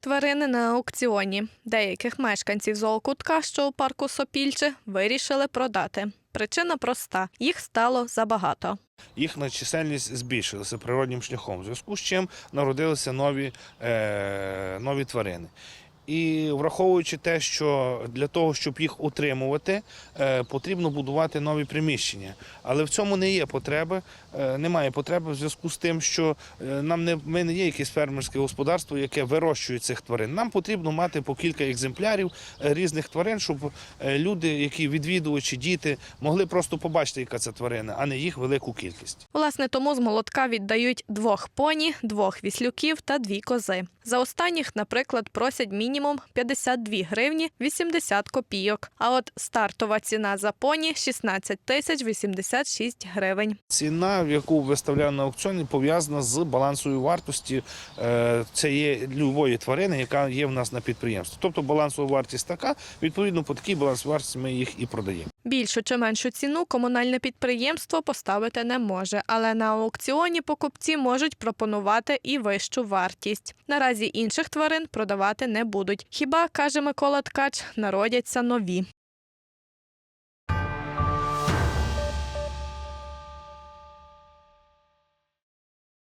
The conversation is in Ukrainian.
Тварини на аукціоні. Деяких мешканців зоокутка, що у парку Сопільче, вирішили продати. Причина проста: їх стало забагато. їхня чисельність збільшилася природнім шляхом, в зв'язку з чим народилися нові, е, нові тварини. І враховуючи те, що для того, щоб їх утримувати, е, потрібно будувати нові приміщення. Але в цьому не є потреби, е, немає потреби в зв'язку з тим, що е, нам не ми не є якесь фермерське господарство, яке вирощує цих тварин. Нам потрібно мати по кілька екземплярів різних тварин, щоб люди, які відвідувачі, діти, могли просто побачити, яка це тварина, а не їх велику кількість. Власне, тому з молотка віддають двох поні, двох віслюків та дві кози. За останніх, наприклад, просять мінімум 52 гривні 80 копійок. А от стартова ціна за поні 16 тисяч 86 гривень. Ціна, в яку виставляю на аукціоні, пов'язана з балансовою вартості е, цієї любої тварини, яка є в нас на підприємстві. Тобто балансова вартість така, відповідно, по такій балансовій вартості ми їх і продаємо. Більшу чи меншу ціну комунальне підприємство поставити не може, але на аукціоні покупці можуть пропонувати і вищу вартість. Наразі інших тварин продавати не будуть. Хіба каже Микола Ткач, народяться нові.